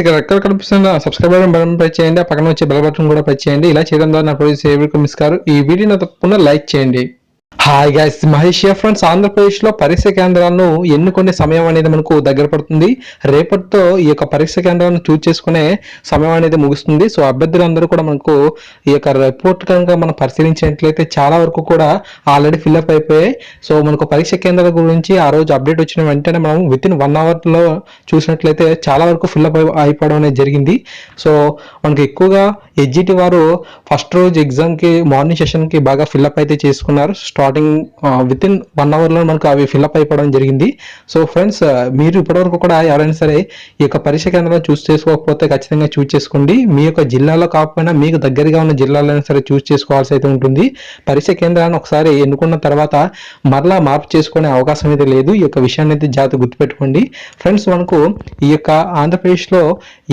ఇక్కడ ఎక్కడ కనిపిస్తున్న సబ్స్క్రైబ్ బటన్ ప్రెస్ చేయండి ఆ పక్కన వచ్చే బెల్ బటన్ కూడా ప్రెస్ చేయండి. ఇలా చేయడం ద్వారా నా ప్రొడ్యూస్ ఏ వీడియో మిస్ కారు. ఈ వీడియో తప్పకుండా లైక్ చేయండి. హాయ్ గైస్ మహేష్ ఫ్రెండ్స్ ఆంధ్రప్రదేశ్లో పరీక్ష కేంద్రాలను ఎన్నుకునే సమయం అనేది మనకు దగ్గర పడుతుంది. రేపటితో ఈ యొక్క పరీక్ష కేంద్రాలను చూజ్ చేసుకునే సమయం అనేది ముగుస్తుంది. సో అభ్యర్థులందరూ కూడా మనకు ఈ యొక్క రిపోర్ట్ కనుక మనం పరిశీలించినట్లయితే చాలా వరకు కూడా ఆల్రెడీ ఫిల్అప్ అయిపోయాయి. సో మనకు పరీక్ష కేంద్రాల గురించి ఆ రోజు అప్డేట్ వచ్చిన వెంటనే మనం విత్ ఇన్ వన్ అవర్లో చూసినట్లయితే చాలా వరకు ఫిల్అప్ అయిపోవడం అనేది జరిగింది. సో మనకు ఎక్కువగా ఎడ్జిటి వారు ఫస్ట్ రోజు ఎగ్జామ్కి మార్నింగ్ సెషన్కి బాగా ఫిల్అప్ అయితే చేసుకున్నారు. Start starting with in one అవర్లో మనకు అవి ఫిల్అప్ అయిపోవడం జరిగింది. సో ఫ్రెండ్స్ మీరు ఇప్పటివరకు కూడా ఎవరైనా సరే ఈ యొక్క పరీక్ష కేంద్రం చూస్ చేసుకోకపోతే ఖచ్చితంగా చూస్ చేసుకోండి. మీ యొక్క జిల్లాలో కాకపోయినా మీకు దగ్గరగా ఉన్న జిల్లాలైనా సరే చూస్ చేసుకోవాల్సి అయితే ఉంటుంది. పరీక్ష కేంద్రాన్ని ఒకసారి ఎన్నుకున్న తర్వాత మరలా మార్పు చేసుకునే అవకాశం అయితే లేదు. ఈ యొక్క విషయాన్ని అయితే జాగ్రత్త గుర్తుపెట్టుకోండి. ఫ్రెండ్స్ మనకు ఈ యొక్క ఆంధ్రప్రదేశ్లో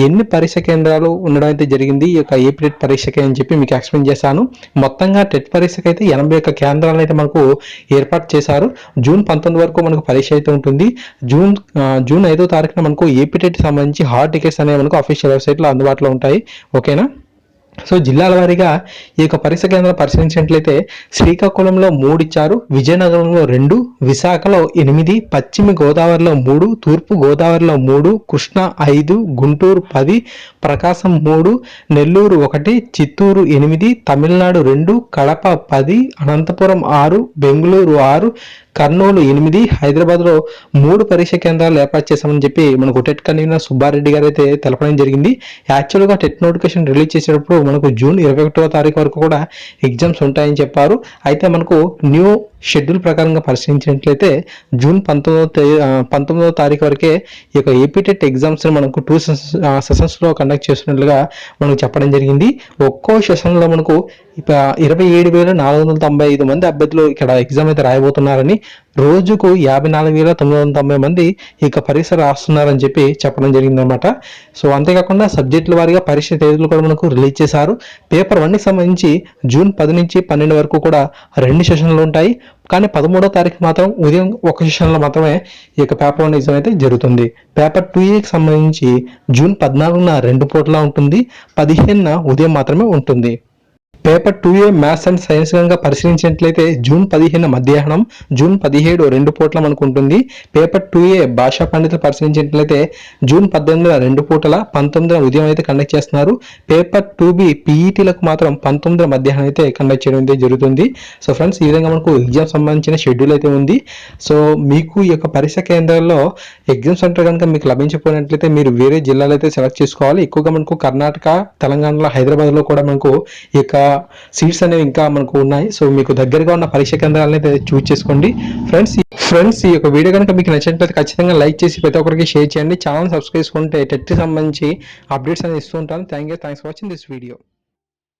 ఎన్ని పరీక్ష కేంద్రాలు ఉండడం అయితే జరిగింది? ఈ యొక్క ఏపీ టెట్ పరీక్షకి అని చెప్పి మీకు ఎక్స్ప్లెయిన్ చేశాను. మొత్తంగా టెట్ పరీక్షకి అయితే ఎనభై ఒక్క కేంద్రాలు అయితే మనకు ఏర్పాటు చేశారు. జూన్ పంతొమ్మిది వరకు మనకు పరీక్ష అయితే ఉంటుంది. జూన్ జూన్ ఐదో తారీఖున మనకు ఏపీటెట్ సంబంధించి హార్డ్ టికెట్స్ అనేవి మనకు అఫీషియల్ వెబ్సైట్లో అందుబాటులో ఉంటాయి. ఓకేనా? సో జిల్లాల వారీగా ఈ యొక్క పరీక్ష కేంద్రం పరిశీలించినట్లయితే శ్రీకాకుళంలో మూడు ఇచ్చారు విజయనగరంలో రెండు విశాఖలో ఎనిమిది పశ్చిమ గోదావరిలో మూడు తూర్పు గోదావరిలో మూడు కృష్ణా ఐదు గుంటూరు పది ప్రకాశం మూడు నెల్లూరు ఒకటి చిత్తూరు ఎనిమిది తమిళనాడు రెండు కడప పది అనంతపురం ఆరు బెంగళూరు ఆరు కర్నూలు ఎనిమిది హైదరాబాద్లో మూడు పరీక్ష కేంద్రాలు ఏర్పాటు చేశామని చెప్పి మనకు టెట్ కన్వీనర్ సుబ్బారెడ్డి గారు అయితే తెలపడం జరిగింది. యాక్చువల్గా టెట్ నోటిఫికేషన్ రిలీజ్ చేసేటప్పుడు మనకు జూన్ ఇరవై ఒకటో తారీఖు వరకు కూడా ఎగ్జామ్స్ ఉంటాయని చెప్పారు. అయితే మనకు న్యూ షెడ్యూల్ ప్రకారంగా పరిశీలించినట్లయితే జూన్ పంతొమ్మిదో తే- పంతొమ్మిదవ తారీఖు వరకే ఈ యొక్క ఏపీటెట్ ఎగ్జామ్స్ని మనకు టూ సెషన్స్లో కండక్ట్ చేస్తున్నట్లుగా మనకు చెప్పడం జరిగింది. ఒక్కో సెషన్లో మనకు ఇరవై ఏడు వేల నాలుగు వందల తొంభై ఐదు మంది అభ్యర్థులు ఇక్కడ ఎగ్జామ్ అయితే రాయబోతున్నారని రోజుకు యాభై నాలుగు వేల తొమ్మిది వందల తొంభై మంది ఇక పరీక్ష రాస్తున్నారని చెప్పి చెప్పడం జరిగిందనమాట సో అంతేకాకుండా సబ్జెక్టుల వారీగా పరీక్ష తేదీలు కూడా మనకు రిలీజ్ చేశారు. పేపర్ వన్కి సంబంధించి జూన్ పది నుంచి పన్నెండు వరకు కూడా రెండు సెషన్లు ఉంటాయి. కానీ పదమూడో తారీఖు మాత్రం ఉదయం ఒక సెషన్లో మాత్రమే ఈ యొక్క పేపర్ వన్ ఎగ్జామ్ అయితే జరుగుతుంది. పేపర్ టూ ఏకి సంబంధించి జూన్ పద్నాలుగున రెండు పూటలా ఉంటుంది పదిహేనున ఉదయం మాత్రమే ఉంటుంది. Paper two A maths and science కనుక పరిశీలించినట్లయితే జూన్ పదిహేను మధ్యాహ్నం జూన్ పదిహేడు రెండు పూటల మనకు ఉంటుంది పేపర్ టూ ఏ భాషా పండితులు పరిశీలించినట్లయితే జూన్ పద్దెనిమిదిన రెండు పూటల పంతొమ్మిదిన ఉదయం అయితే కండక్ట్ చేస్తున్నారు. పేపర్ టూ బి పీఈటీలకు మాత్రం పంతొమ్మిదిన మధ్యాహ్నం అయితే కండక్ట్ చేయడం అయితే జరుగుతుంది. సో ఫ్రెండ్స్ ఈ విధంగా మనకు ఎగ్జామ్ సంబంధించిన షెడ్యూల్ అయితే ఉంది. సో మీకు ఈ యొక్క పరీక్ష కేంద్రాల్లో ఎగ్జామ్ సెంటర్ కనుక మీకు లభించకపోయినట్లయితే మీరు వేరే జిల్లాలైతే అయితే సెలెక్ట్ చేసుకోవాలి. ఎక్కువగా మనకు కర్ణాటక తెలంగాణలో హైదరాబాద్లో కూడా మనకు ఈ యొక్క సీట్స్ అనేవి ఇంకా మనకు ఉన్నాయి. సో మీకు దగ్గరగా ఉన్న పరీక్ష కేంద్రాలని చూస్ చేసుకోండి. ఫ్రెండ్స్ ఫ్రెండ్స్ ఈ యొక్క వీడియో కనుక మీకు నచ్చినట్లయితే ఖచ్చితంగా లైక్ చేసి ప్రతి ఒక్కరికి షేర్ చేయండి. ఛానల్ సబ్స్క్రైబ్ చేసుకుంటే టెట్కి సంబంధించి అప్డేట్స్ అనేది ఇస్తూ ఉంటాను. Thank you thanks for watching this video